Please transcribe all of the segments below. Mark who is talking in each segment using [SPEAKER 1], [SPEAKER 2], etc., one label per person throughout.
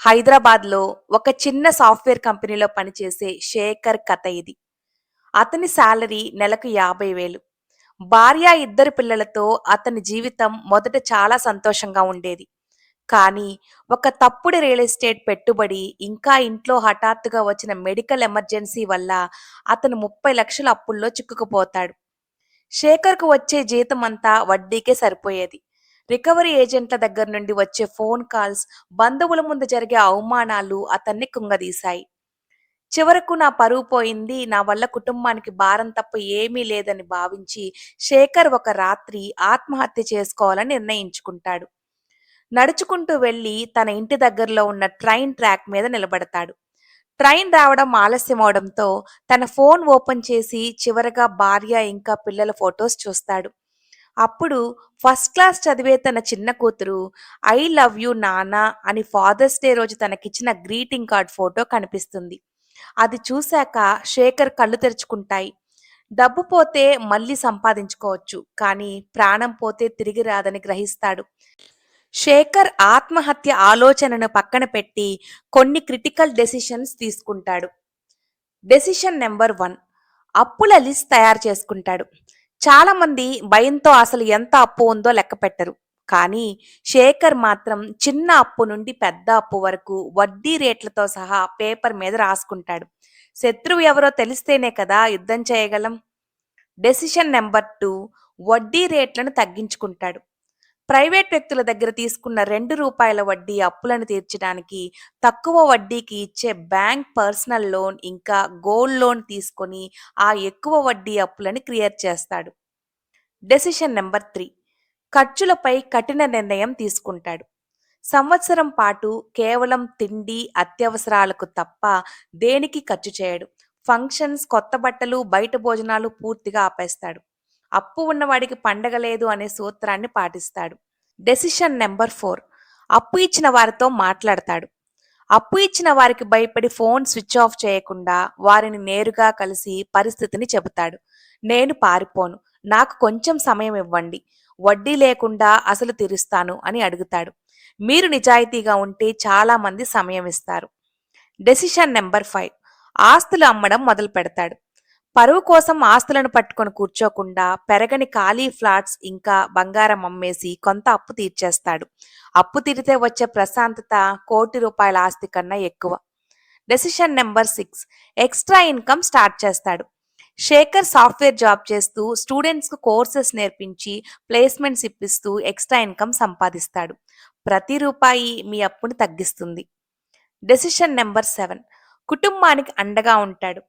[SPEAKER 1] హైదరాబాద్‌లో ఒక చిన్న సాఫ్ట్‌వేర్ కంపెనీలో పనిచేసే శేఖర్ కథ ఇది. అతని శాలరీ నెలకు యాభై వేలు భార్య, ఇద్దరు పిల్లలతో అతని జీవితం మొదట చాలా సంతోషంగా ఉండేది. కానీ ఒక తప్పుడు రియల్ ఎస్టేట్ పెట్టుబడి, ఇంకా ఇంట్లో హఠాత్తుగా వచ్చిన మెడికల్ ఎమర్జెన్సీ వల్ల అతను ముప్పై లక్షల అప్పుల్లో చిక్కుకుపోతాడు. శేఖర్‌కు వచ్చే జీతమంతా వడ్డీకే సరిపోయేది. రికవరీ ఏజెంట్ల దగ్గర నుండి వచ్చే ఫోన్ కాల్స్, బంధువుల ముందు జరిగే అవమానాలు అతన్ని కుంగదీశాయి. చివరకు నా పరువు పోయింది. నా వల్ల కుటుంబానికి భారం తప్ప ఏమీ లేదని భావించి శేఖర్ ఒక రాత్రి ఆత్మహత్య చేసుకోవాలని నిర్ణయించుకుంటాడు. నడుచుకుంటూ వెళ్ళి తన ఇంటి దగ్గరలో ఉన్న ట్రైన్ ట్రాక్ మీద నిలబడతాడు. ట్రైన్ రావడం ఆలస్యమవడంతో తన ఫోన్ ఓపెన్ చేసి చివరగా భార్య ఇంకా పిల్లల ఫొటోస్ చూస్తాడు. అప్పుడు ఫస్ట్ క్లాస్ చదివే తన చిన్న కూతురు ఐ లవ్ యూ నానా అని ఫాదర్స్ డే రోజు తనకిచ్చిన గ్రీటింగ్ కార్డ్ ఫోటో కనిపిస్తుంది. అది చూశాక శేఖర్ కళ్ళు తెరుచుకుంటాయి. డబ్బు పోతే మళ్ళీ సంపాదించుకోవచ్చు. కానీ ప్రాణం పోతే తిరిగి రాదని గ్రహిస్తాడు. శేఖర్ ఆత్మహత్య ఆలోచనను పక్కన పెట్టి కొన్ని క్రిటికల్ డెసిషన్స్ తీసుకుంటాడు. డెసిషన్ నెంబర్ వన్ అప్పుల లిస్ట్ తయారు చేసుకుంటాడు. చాలా మంది భయంతో అసలు ఎంత అప్పు ఉందో లెక్క పెట్టరు. కానీ శేఖర్ మాత్రం చిన్న అప్పు నుండి పెద్ద అప్పు వరకు వడ్డీ రేట్లతో సహా పేపర్ మీద రాసుకుంటాడు. శత్రువు ఎవరో తెలిస్తేనే కదా యుద్ధం చేయగలం. డెసిషన్ నెంబర్ టూ వడ్డీ రేట్లను తగ్గించుకుంటాడు. ప్రైవేట్ వ్యక్తుల దగ్గర తీసుకున్న రెండు రూపాయల వడ్డీ అప్పులను తీర్చడానికి తక్కువ వడ్డీకి ఇచ్చే బ్యాంక్ పర్సనల్ లోన్ ఇంకా గోల్డ్ లోన్ తీసుకొని ఆ ఎక్కువ వడ్డీ అప్పులను క్లియర్ చేస్తాడు. డెసిషన్ నెంబర్ త్రీ ఖర్చులపై కఠిన నిర్ణయం తీసుకుంటాడు. సంవత్సరం పాటు కేవలం తిండి, అత్యవసరాలకు తప్ప దేనికి ఖర్చు చేయడు. ఫంక్షన్స్, కొత్త బట్టలు, బయట భోజనాలు పూర్తిగా ఆపేస్తాడు. అప్పు ఉన్నవాడికి పండగ లేదు అనే సూత్రాన్ని పాటిస్తాడు. డెసిషన్ నెంబర్ ఫోర్ అప్పు ఇచ్చిన వారితో మాట్లాడతాడు. అప్పు ఇచ్చిన వారికి భయపడి ఫోన్ స్విచ్ ఆఫ్ చేయకుండా వారిని నేరుగా కలిసి పరిస్థితిని చెబుతాడు. నేను పారిపోను. నాకు కొంచెం సమయం ఇవ్వండి. వడ్డీ లేకుండా అసలు తీరుస్తాను అని అడుగుతాడు. మీరు నిజాయితీగా ఉంటే చాలా మంది సమయం ఇస్తారు. డెసిషన్ నెంబర్ ఫైవ్ ఆస్తులు అమ్మడం మొదలు పెడతాడు. పరువు కోసం ఆస్తులను పట్టుకొని కూర్చోకుండా పెరగని ఖాళీ ఫ్లాట్స్ ఇంకా బంగారం అమ్మేసి కొంత అప్పు తీర్చేస్తాడు. అప్పు తీరితే వచ్చే ప్రశాంతత కోటి రూపాయల ఆస్తి కన్నా ఎక్కువ. Decision number six extra income start చేస్తాడు. శేఖర్ సాఫ్ట్‌వేర్ జాబ్ చేస్తూ స్టూడెంట్స్‌కు కోర్సెస్ నేర్పించి ప్లేస్‌మెంట్స్ ఇప్పిస్తూ ఎక్స్ట్రా ఇన్కమ్ సంపాదిస్తాడు. ప్రతి రూపాయి మీ అప్పుని తగ్గిస్తుంది. డెసిషన్ నెంబర్ సెవెన్ కుటుంబానికి అండగా ఉంటాడు.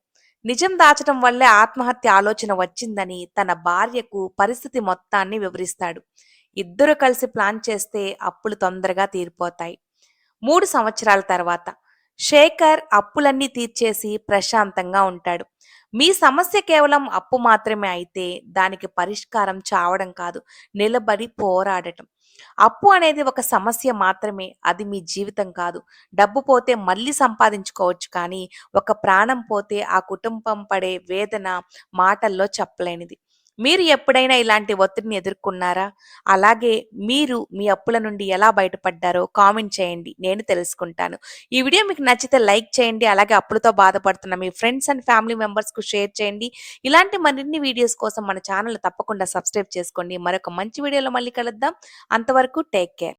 [SPEAKER 1] నిజం దాచటం వల్లే ఆత్మహత్య ఆలోచన వచ్చిందని తన భార్యకు పరిస్థితి మొత్తాన్ని వివరిస్తాడు. ఇద్దరు కలిసి ప్లాన్ చేస్తే అప్పులు తొందరగా తీరిపోతాయి. మూడు సంవత్సరాల తర్వాత శేఖర్ అప్పులన్నీ తీర్చేసి ప్రశాంతంగా ఉంటాడు. మీ సమస్య కేవలం అప్పు మాత్రమే అయితే దానికి పరిష్కారం చావడం కాదు, నిలబడి పోరాడటం. అప్పు అనేది ఒక సమస్య మాత్రమే. అది మీ జీవితం కాదు. డబ్బు పోతే మళ్ళీ సంపాదించుకోవచ్చు కానీ ఒక ప్రాణం పోతే ఆ కుటుంబం పడే వేదన మాటల్లో చెప్పలేనిది. మీరు ఎప్పుడైనా ఇలాంటి ఒత్తిడిని ఎదుర్కొన్నారా? అలాగే మీరు మీ అప్పుల నుండి ఎలా బయటపడ్డారో కామెంట్ చేయండి. నేను తెలుసుకుంటాను. ఈ వీడియో మీకు నచ్చితే లైక్ చేయండి. అలాగే అప్పులతో బాధపడుతున్న మీ ఫ్రెండ్స్ అండ్ ఫ్యామిలీ మెంబర్స్‌కు షేర్ చేయండి. ఇలాంటి మరిన్ని వీడియోస్ కోసం మన ఛానల్ తప్పకుండా సబ్స్క్రైబ్ చేసుకోండి. మరొక మంచి వీడియోలో మళ్ళీ కలుద్దాం. అంతవరకు టేక్ కేర్.